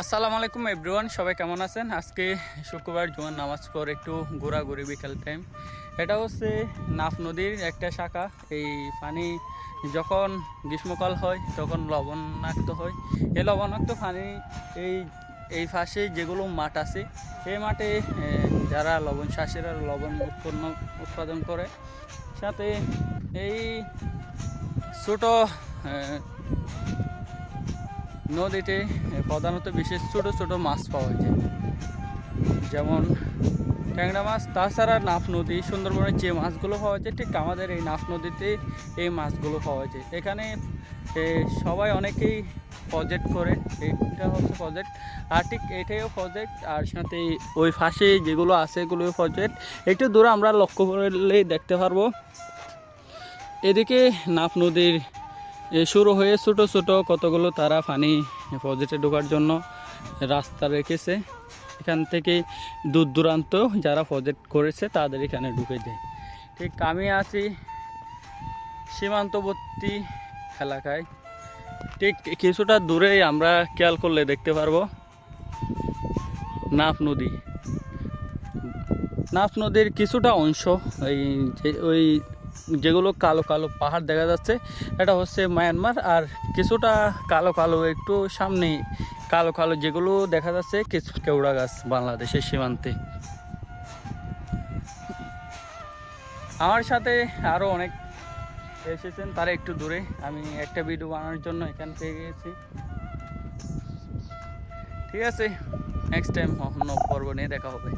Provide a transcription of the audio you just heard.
আসসালামু আলাইকুম এভরিওয়ান, সবাই কেমন আছেন? আজকে শুক্রবার, জুমার নামাজ পর একটু ঘোরাঘুরি বিকাল টাইম এটা হচ্ছে নাফ নদীর একটা শাখা। এই পানি যখন গ্রীষ্মকাল হয়, তখন লবণাক্ত হয়। এই লবণাক্ত পানি, এই এই পাশে যেগুলো মাঠ আছে এই মাঠে যারা লবণ চাষিরা লবণ উৎপন্ন, উৎপাদন করে, সাথে এই ছোট নদীতে প্রধানত বিশেষ ছোট ছোট মাছ পাওয়া যায়। যেমন ট্যাংরা মাছ, তাছাড়া নাফ নদী, সুন্দরবনের যে মাছগুলো পাওয়া যায়, ঠিক আমাদের এই নাফ নদীতে এই মাছগুলো পাওয়া যায়। এখানে সবাই অনেকেই প্রজেক্ট করে। এইটা হচ্ছে প্রজেক্ট আর ঠিক এটাইও প্রজেক্ট আর সাথে ওই ফাঁসে যেগুলো আছে এগুলো প্রজেক্ট একটু দূরে আমরা লক্ষ্য করলেই দেখতে পারব। এদিকে নাফ নদীর শুরু হয়ে ছোট ছোট কতগুলো তারা পানি প্রজেক্টে ঢোকার জন্য রাস্তা রেখেছে। এখান থেকে দূর দূরান্ত যারা প্রজেক্ট করেছে তাদের এখানে ঢুকে যায়। ঠিক আমি আছি সীমান্তবর্তী এলাকায়। ঠিক কিছুটা দূরেই আমরা খেয়াল করলে দেখতে পারব নাফ নদী। নাফ নদীর কিছুটা অংশ, এই যে ওই যেগুলো কালো কালো পাহাড় দেখা যাচ্ছে, এটা হচ্ছে মায়ানমার আর কিছুটা কালো কালো একটু সামনে কালো কালো যেগুলো দেখা যাচ্ছে কিছু কেওড়া গাছ বাংলাদেশের সীমান্তে। আমার সাথে আরও অনেক এসেছেন, তারা একটু দূরে। আমি একটা ভিডিও বানানোর জন্য এখান থেকে গেছি। ঠিক আছে নেক্সট টাইম অন্য পর্ব নিয়ে দেখা হবে।